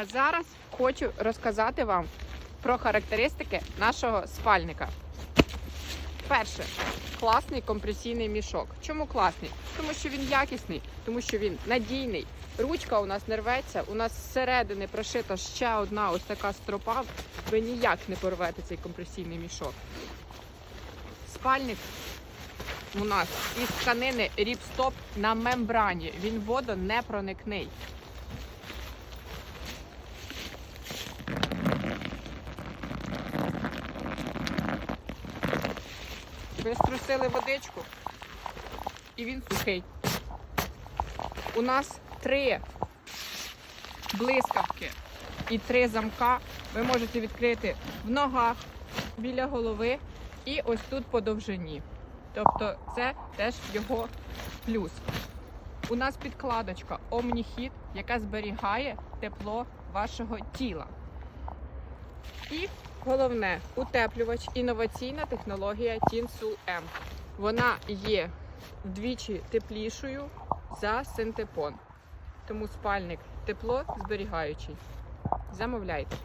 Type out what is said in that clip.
А зараз хочу розказати вам про характеристики нашого спальника. Перше, класний компресійний мішок. Чому класний? Тому що він якісний, тому що він надійний. Ручка у нас не рветься, у нас зсередини прошита ще одна ось така стропа. Ви ніяк не порвете цей компресійний мішок. Спальник у нас із тканини ріпстоп на мембрані. Він водонепроникний. Ви струсили водичку і він сухий. У нас три блискавки і три замка. Ви можете відкрити в ногах, біля голови і ось тут по довжині. Тобто це теж його плюс. У нас підкладочка Omnihit, яка зберігає тепло вашого тіла. І головне утеплювач інноваційна технологія Тінсу М. Вона є вдвічі теплішою за синтепон. Тому спальник тепло зберігаючий. Замовляйте.